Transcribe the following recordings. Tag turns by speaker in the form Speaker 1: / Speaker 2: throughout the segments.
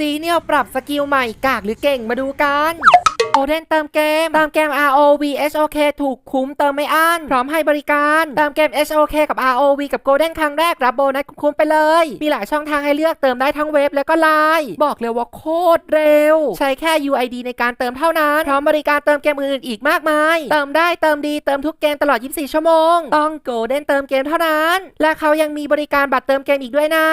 Speaker 1: ซีเนี่ยปรับสกิลใหม่กากหรือเก่งมาดูกันโอเดนเติมเกม เติมเกม ROV HOK ถูกคุ้มเติมไม่อั้นพร้อมให้บริการ เติมเกม HOK กับ ROV กับ Golden ครั้งแรก รับโบนัสคุ้มไปเลย มีหลายช่องทางให้เลือกเติมได้ทั้งเว็บและก็ไลน์บอกเลยว่าโคตรเร็ว ใช้แค่ UID ในการเติมเท่านั้น พร้อมบริการเติมเกมอื่นๆอีกมากมาย เติมได้เติมดีเติมทุกเกมตลอด 24 ชั่วโมง ต้อง Golden เติมเกมเท่านั้น และเขายังมีบริการบัตรเติมเกมอีกด้วยนะ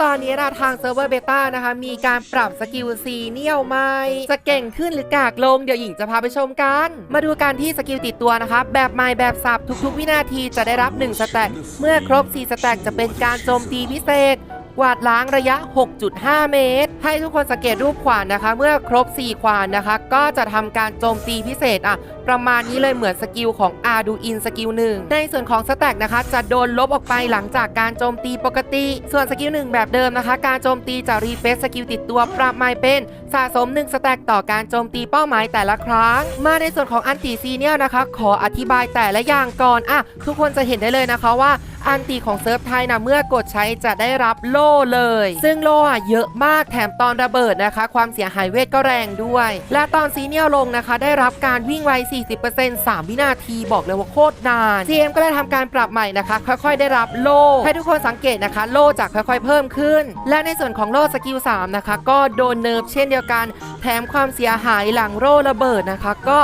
Speaker 1: ตอนนี้นะทางเซิร์ฟเวอร์เบต้านะคะ มีการปรับสกิลซีเนียลใหม่จะเก่งขึ้นหรือกากลงเดี๋ยวหญิงจะพาไปชมกัน มาดูการที่สกิลติดตัวนะคะ แบบใหม่แบบสับทุกๆ วินาทีจะได้รับ 1 สแต็กเมื่อครบ 4 สแต็กจะเป็นการโจมตีพิเศษ กวาดล้างระยะ 6.5 เมตร ให้ทุกคนสังเกตรูปขวานนะคะ เมื่อครบ 4 ขวานนะคะ ก็จะทำการโจมตีพิเศษอะประมาณนี้เลยเหมือนสกิลของ a r d u i n สกิลหนึ่งในส่วนของสแต็กนะคะ จะโดนลบออกไปหลังจากการโจมตีปกติ ส่วนสกิลหนึ่งแบบเดิมนะคะ การโจมตีจะรีเฟซสกิลติดตัวปรับใหม่เป็นสะสม1สแต็กต่อการโจมตีเป้าหมายแต่ละครั้ง มาในส่วนของอันติซีเนี่ยนะคะ ขออธิบายแต่ละอย่างก่อนอะทุกคนจะเห็นได้เลยนะคะว่า อันตีของเซิร์ฟไทยนะเมื่อกดใช้จะได้รับโล่เลย ซึ่งโล่อะเยอะมากแถมตอนระเบิดนะคะ ความเสียหายเวทก็แรงด้วย และตอนซีเนียลลงนะคะ ได้รับการวิ่งไว 40% 3 วินาทีบอกเลยว่าโคตรนาน GM ก็ได้ทำการปรับใหม่นะคะ ค่อยๆ ได้รับโล่ให้ทุกคนสังเกตนะคะ โล่จะค่อยๆ เพิ่มขึ้น และในส่วนของโล่สกิล3นะคะก็โดนเนิร์ฟเช่นเดียวกัน แถมความเสียหายหลังโล่ระเบิดนะคะ ก็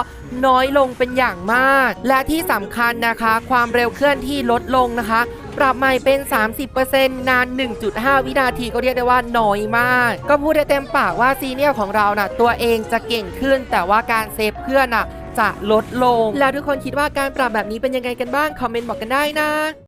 Speaker 1: น้อยลงเป็นอย่างมาก และที่สำคัญนะคะ ความเร็วเคลื่อนที่ลดลงนะคะ ปรับใหม่เป็น 30%นาน 1.5 วินาทีก็เรียกได้ว่าน้อยมาก ก็พูดได้เต็มปากว่าซีเนียร์ของเราน่ะตัวเองจะเก่งขึ้น แต่ว่าการเซฟเพื่อนน่ะจะลดลง แล้วทุกคนคิดว่าการปรับแบบนี้เป็นยังไงกันบ้าง คอมเมนต์บอกกันได้นะ